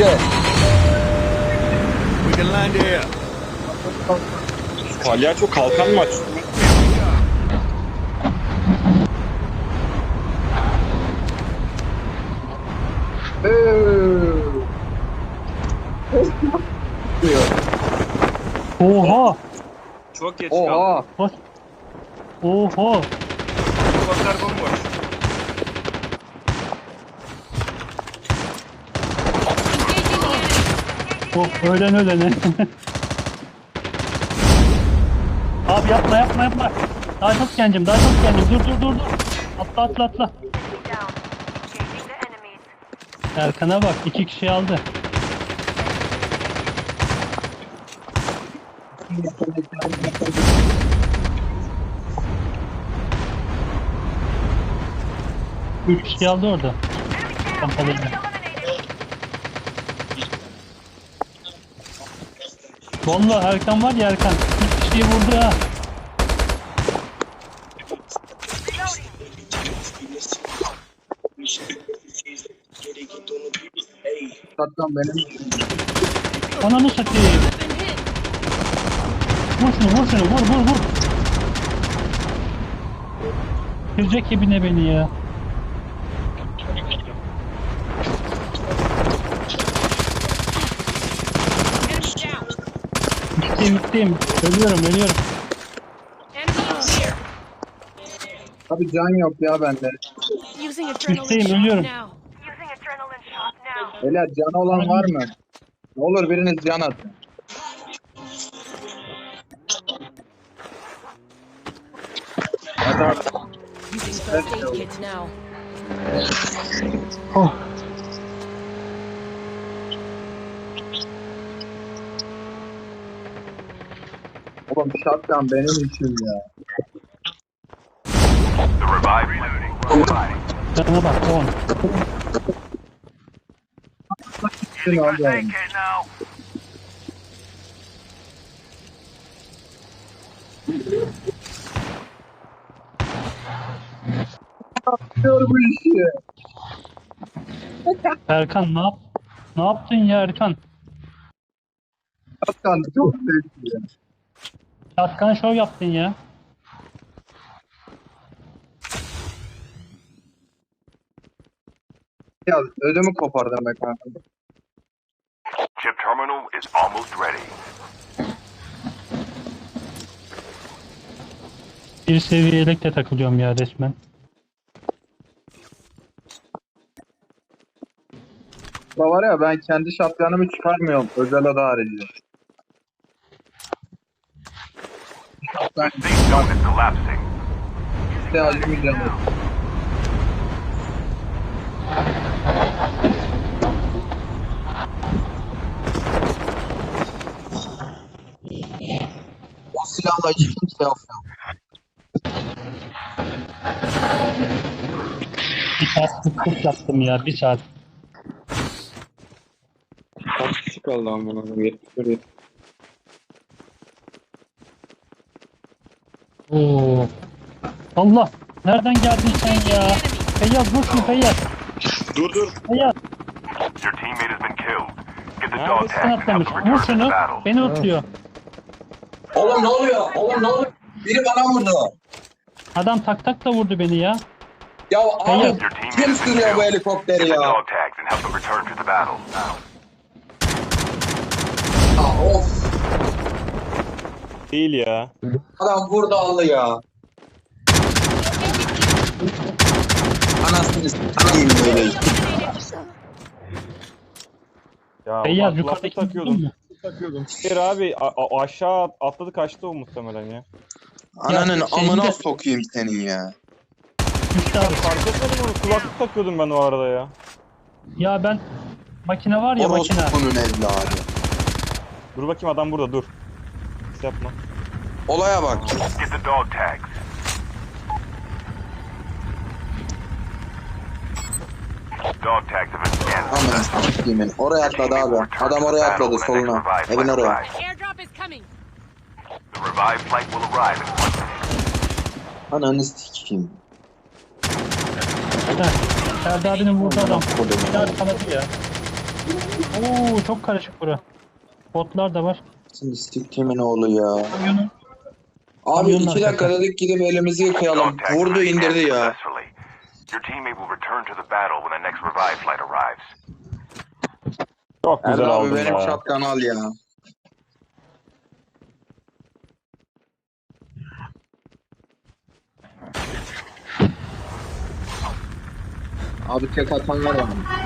We can land here. Palyaço kalkan mı açtı? Oha! Çok geç kaldı. Oha. Oha! Sokaklar bomboş. Oh ölen ölene. Abi yapma yapma yapma. Daha çok gencim daha çok gencim. Dur dur dur dur. Atla atla atla. Erkan'a bak iki kişi aldı. Üç kişi aldı orada. Pompalıyla. Valla Erkan var ya Erkan. Üç kişiyi vurdu ha. Şatkan benim. Ananı satayım. Vur şunu vur şunu vur vur vur. Girecek ibine beni ya. Gittim. Ölüyorum ölüyorum. Abi can yok ya bende. Üstteyim, ölüyorum. Beyler can olan var mı? Ne olur biriniz can atın. Hadi abi. Using first aid kits now. Oh. Oğlum şatkan benim için ya. Canına bak. Take it now. Yapıyor bu işi. Erkan ne yap? Ne yaptın ya Erkan? Şatkan çok zevkli ya. Şatkan şov yaptın ya. Ya ödümü kopardım be kanka. Chip terminal is almost ready. Bir seviye yelekle takılıyorum ya resmen. Da var ya ben kendi şatkanımı çıkarmıyorum. Özel oda harici. İhtiyacımız yok. O silahla hiç kimse. Bir saat kıt yaptım ya bir saat. Kaç kişi kaldı amına koyayım? 71 Allah! Nereden geldin sen ya? Feyyaz vur şunu Feyyaz. Dur dur. Feyyaz Your teammate has been killed. Get the dog Neredesin tags and help atlamış. them Vur return to the şunu. battle. Beni ötüyor. Oğlum ne oluyor? Oğlum ne oluyor? Biri bana vurdu. Adam tak tak da vurdu beni ya. Ya abi Your teammate kim has been sürüyor bu killed. helikopteri Get the ya? dog tags and help them return to the battle. Ya of. Değil ya. Adam vurdu aldı ya. Anasını s**eyim böyle. Ya Feyyaz yukarıdaki kulaklık takıyordum. takıyordum. Bir abi a- a- aşağı atladı kaçtı o muhtemelen ya. Ananın Ya, amına de- sokayım senin ya. Düştü abi. Fark etmedim onu kulaklık takıyordum ben o arada ya. Ya ben makine var ya makine. Orospu'nun evladı. Dur bakayım adam burada dur. Hiç yapma. Olaya bak. Get the dog tags. Dog tags have been scanned. Amına s**eyim. Oraya atladı abi. Adam oraya atladı soluna. Evin oraya. Ananı s**eyim. Ferdi abinin vurdu adam. Bir daha yakaladı ya. Oo çok karışık bura. Botlar da var. Şimdi siktimin oğlu ya. Kamyonun Abi Kamyonun iki dakika dedik gidip elimizi yıkayalım. Vurdu indirdi ya. Successfully. Your teammate will return to the battle when the next revive flight arrives. Çok güzel Erdal abi aldın benim ya. şapkanı al ya. Abi tek atan var ama.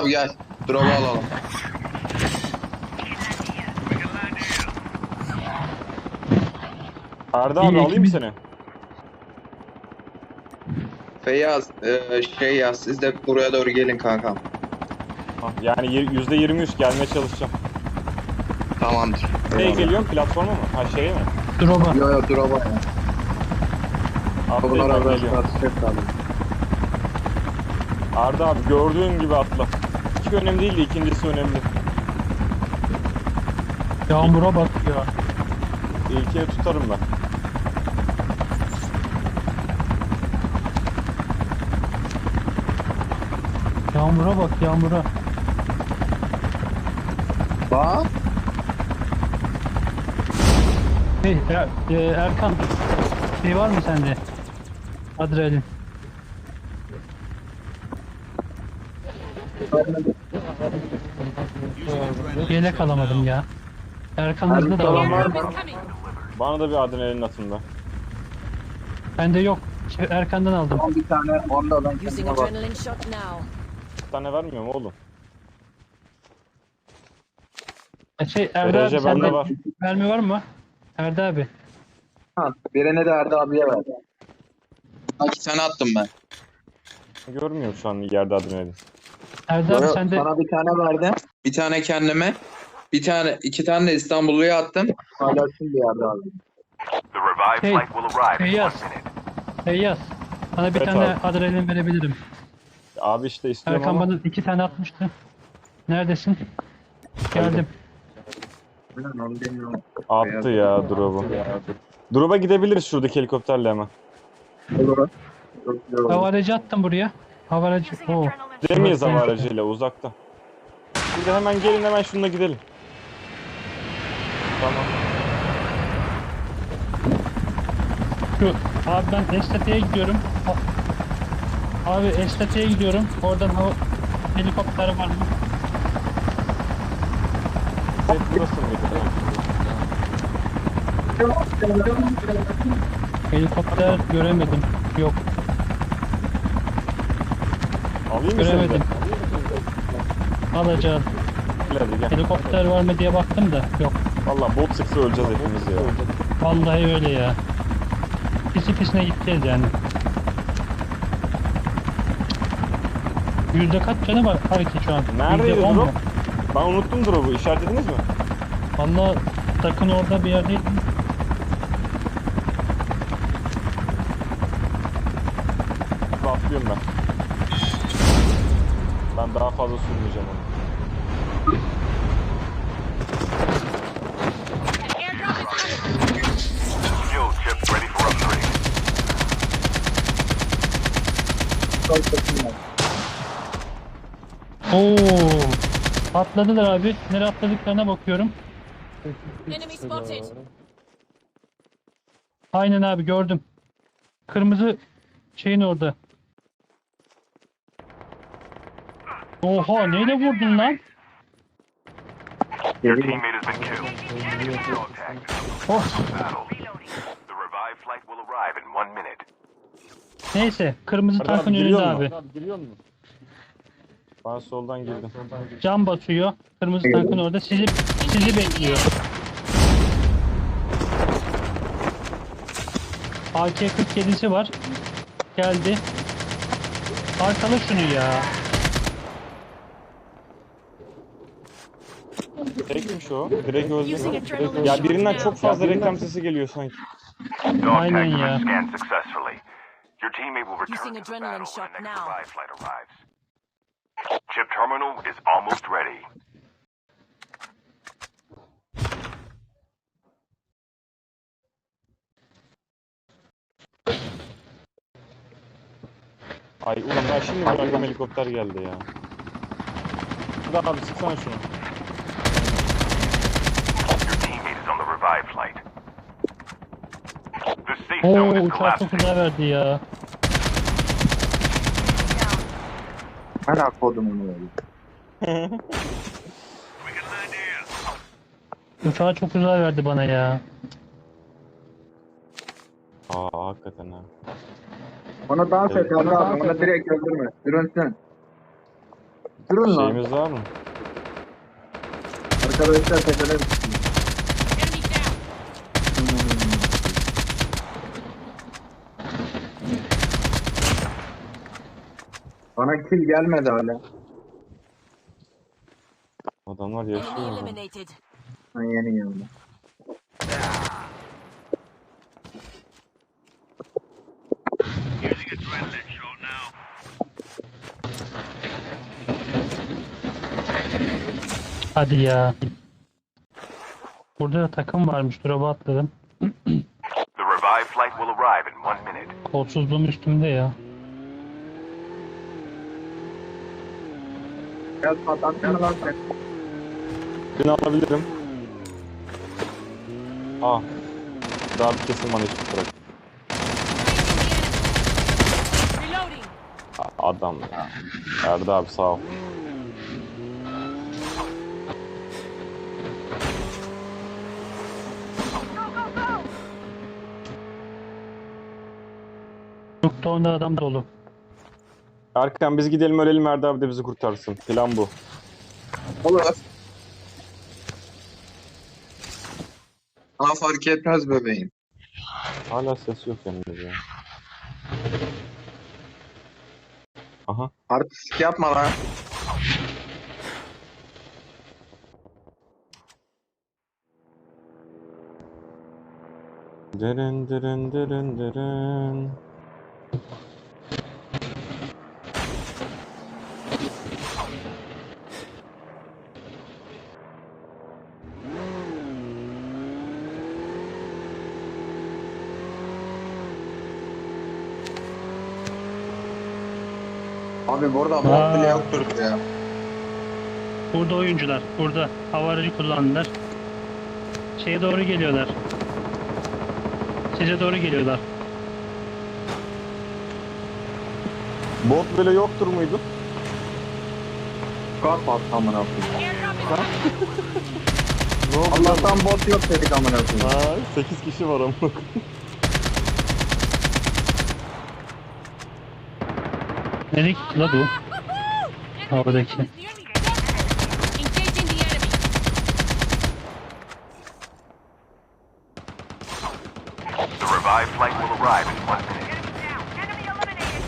Abi gel. Drop'u alalım. Arda abi alayım seni? Feyyaz e, şey yaz siz de buraya doğru gelin kankam. Ha, Yani yüzde yirmi üç gelmeye çalışacağım. Tamamdır. Neye geliyorum? Platforma mı? Ha şeye mi? drop'a. Yo yo dura bak. Atlayıp Bunlar ben arasında geliyorum. atış kaldı. Arda abi gördüğün gibi atla. İki önemli değil de ikincisi önemli. Yağmura bak ya. İlkini tutarım ben. Yağmura bak yağmura. Bak. Hey Er- e, Erkan. Şey var mı sende? Adrenalin. Yelek alamadım ya. Erkan hızlı da coming. Bana da bir adrenalin atın be. Bende yok. Şey, Erkan'dan aldım. Bir tane onda Using kendime bak. adrenaline shot now. Bir tane vermiyor mu oğlum? E, Şey Erda abi Derece bende sende var. mermi var mı? Erda abi. Ha, Birini de Erdi abiye ver. Bak iki tane attım ben. Görmüyorum şu an yerde adrenalin. Erda abi Yo, sende Sana bir tane verdim. Bir tane kendime. Bir tane, iki tane de İstanbulluya attım. Paylaşsın bir Erdi abi. The Hey, flight will arrive in Feyyaz. one minute. Feyyaz. Sana bir Evet tane abi. adrenalin verebilirim. Abi işte istiyorum Erkan ama. bana iki tane atmıştı. Neredesin? Geldim. Attı ya drop'u. Drop'a gidebiliriz şuradaki helikopterle hemen. Hava aracı attım buraya. Hava aracı. Oo. Gidemeyiz aracıyla uzakta. Şimdi hemen gelin hemen şununla gidelim. Tamam. Şu, abi ben estetiğe gidiyorum. Abi estetiğe gidiyorum. Oradan hava helikopter var mı? Tek burası mıydı? Helikopter göremedim. Yok Alayım mı seni de? göremedim. Hadi gel. Helikopter var mı diye baktım da yok. Valla bot sıksa öleceğiz hepimiz ya. Vallahi öyle ya. Pisi pisine gideceğiz yani. Yüzde kaç canı var hareket şu an? Neredeydi drop? Ben unuttum drop'u. İşaretlediniz mi? Valla takın orada bir yerdeydi. Dur, Atlıyorum ben. Ben daha fazla sürmeyeceğim onu. Fuel ready for upgrade. Oo. Atladılar abi. Nereye atladıklarına bakıyorum. Enemy spotted. Aynen abi gördüm. Kırmızı şeyin orada. Oha neyle vurdun lan? Your teammate has been killed. Contact. Oh. Battle. The revive flight will arrive in one minute. Neyse kırmızı Arda tankın abi önünde giriyor abi. mu? Giriyor mu? Ben soldan girdim. Cam basıyor. Kırmızı tankın orada sizi sizi bekliyor. AK-47'si var. Geldi. Arkala şunu ya. Tekmiş o. Direkt öldü. Ya birinden çok fazla reklam sesi geliyor sanki. Dog Aynen tag ya. unit scanned successfully. Your teammate will return Using to the adrenaline battle when shot the next now. revive flight arrives. Chip terminal is almost ready. Ay ulan ben şimdi bıraktım helikopter geldi ya. Hadi abi sıksana şunu. Your teammate is on the revive flight. The safe Oo uçak çok güzel verdi ya. Hala kodumun öyle. Uçağı çok güzel verdi bana ya. Aa hakikaten ha. Onu dans et Evet. abi. Onu direkt öldürme. Sürünsün. Sürün lan. Şeyimiz var mı? Arkadaşlar tepede Enemy down. Bana kill gelmedi hala. Adamlar Enemy yaşıyor. ya. eliminated. Ben yeni geldim. Hadi ya. Burada da takım varmış. Drop'a atladım. The revive flight will arrive in one minute. Kolsuzluğum üstümde ya. Gel patatsana lan sen. Birini alabilirim. Aa. Daha bir kesin bana hiç bırak. Adam ya. Erdi abi sağ ol. Yurtta onda adam dolu. Erkan biz gidelim ölelim Erdi abi de bizi kurtarsın. Plan bu. Olur. Bana fark etmez bebeğim. Hala ses yok yanımda ya. Aha. Artistik yapma lan. Dırın dırın dırın dırın. Abi burada mod bile yoktur ya. Burada oyuncular. Burada hava aracı kullandılar. Şeye doğru geliyorlar. Size doğru geliyorlar. Bot böyle yoktur muydu? Kapat amına koyayım. Allah'tan bot yok dedik amına koyayım. Ha, 8 kişi var ama. Nereye gitti la bu? Havadaki.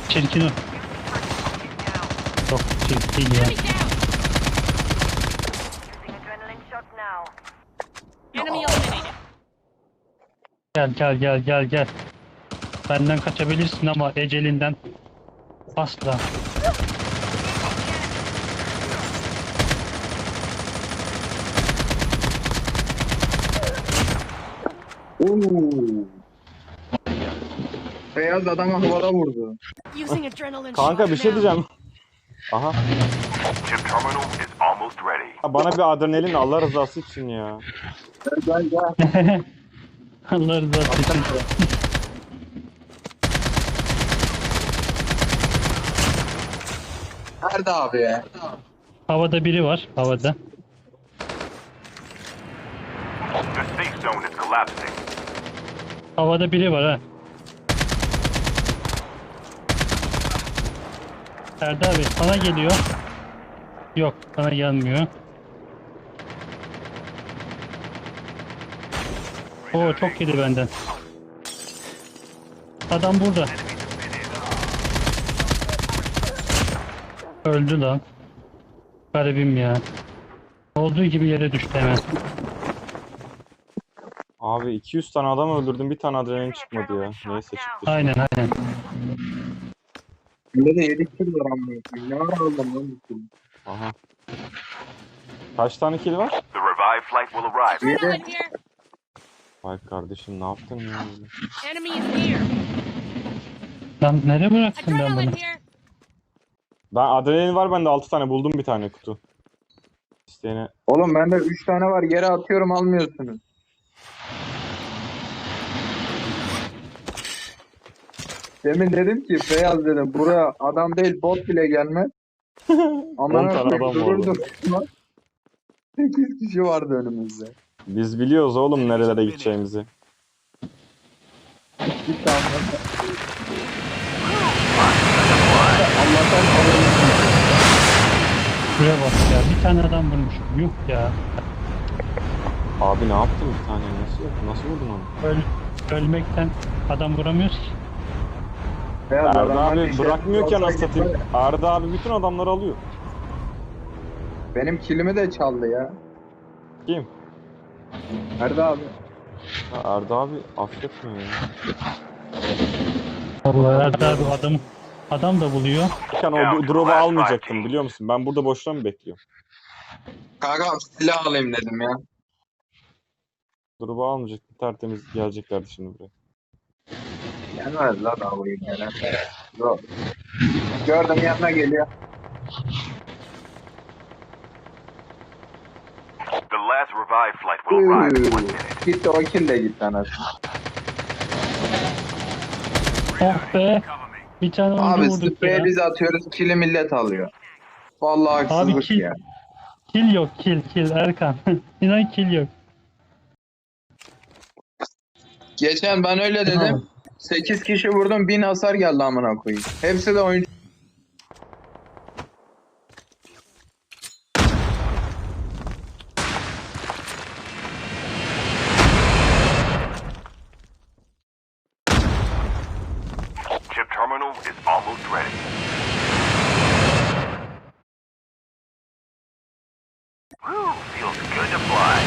Çirkin o. Çok çirkin ya. Gel gel gel gel gel. Benden kaçabilirsin ama ecelinden asla. Oo. Beyaz adamı havada vurdu. Using adrenaline Kanka bir şey diyeceğim. Aha. Chip terminal is almost ready. Ha, Bana bir adrenalin Allah rızası için ya. Gel gel. Allah rızası için. Nerede abi ya? Havada biri var. Havada. The safe zone is collapsing. Havada biri var ha. Ferdi abi sana geliyor. Yok bana gelmiyor. Oo çok yedi benden. Adam burada. Öldü lan. Garibim ya. Olduğu gibi yere düştü hemen. Abi 200 tane adam öldürdüm bir tane adrenalin çıkmadı ya. Neyse çıktı. Aynen aynen. Bende de 7 kill var amına koyayım. Ne ara aldım lan bu? Aha. Kaç tane kill var? The revived flight will arrive. Here. Vay kardeşim ne yaptın ya? Enemy is near. Lan nereye bıraktım ben bunu? Adrenaline here. Ben adrenalin var bende 6 tane buldum bir tane kutu. İsteyene Oğlum bende 3 tane var. Yere atıyorum almıyorsunuz. Demin dedim ki Beyaz dedim buraya adam değil bot bile gelmez. Ama On tane adam vardı. 8 kişi vardı önümüzde. biz biliyoruz oğlum nerelere gideceğimizi. Bir tane. Allah'tan Şuraya bak ya. Bir tane adam vurmuş. Yuh ya. Abi ne yaptın bir tane nasıl nasıl vurdun onu? Öl, ölmekten adam vuramıyoruz ki. Beyaz Arda abi bir şey bırakmıyor ki anasını satayım. Arda abi bütün adamları alıyor. Benim kilimi de çaldı ya. Kim? Nerede abi? Ya Arda abi affetmiyor ya. Allah Erdi abi adam adam da buluyor. Yani o drop'u almayacaktım biliyor musun? Ben burada boşuna mı bekliyorum? Kanka silah alayım dedim ya. Drop'u almayacaktım. Tertemiz geleceklerdi şimdi buraya. Gelmez lan abi gelen. Yok. Gördüm yanına geliyor. The last revived flight will arrive in one minute. Gitti o kill de gitti anasını. Oh be. Bir tane Abi oyuncu vurduk spreye ya. biz atıyoruz kill'i millet alıyor. Vallahi Abi haksızlık kill, ya. kill yok kill kill Erkan. İnan kill yok. Geçen ben öyle dedim. Tamam. 8 kişi vurdum 1000 hasar geldi amına koyayım. Hepsi de oyuncu. Chip is almost ready. Whew, feels good to fly.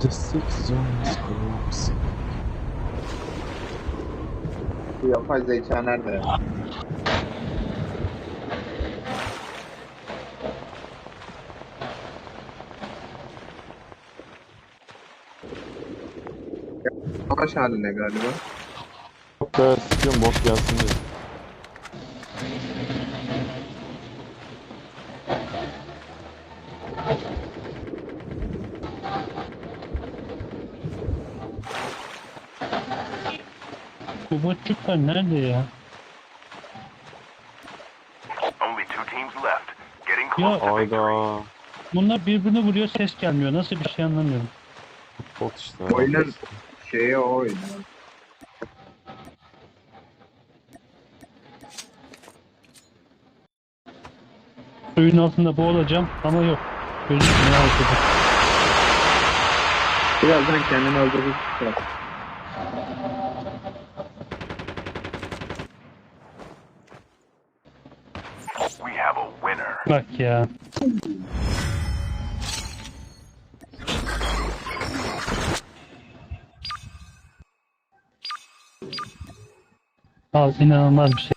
The safe zone is collapsing. Bu yapay zeka nerede ya? Savaş halinde galiba. Çok da sıkıyorum bot gelsin diye. Bu botçuklar nerede ya? Only two teams left. Getting Ya close to victory. Ayda. bunlar birbirini vuruyor ses gelmiyor. Nasıl bir şey anlamıyorum. Bot işte. Oyunun şeyi o oyun. ya. Suyun altında boğulacağım ama yok. Gözükmüyor arkada. Birazdan kendini öldürür. Bak ya. İnanılmaz bir şey.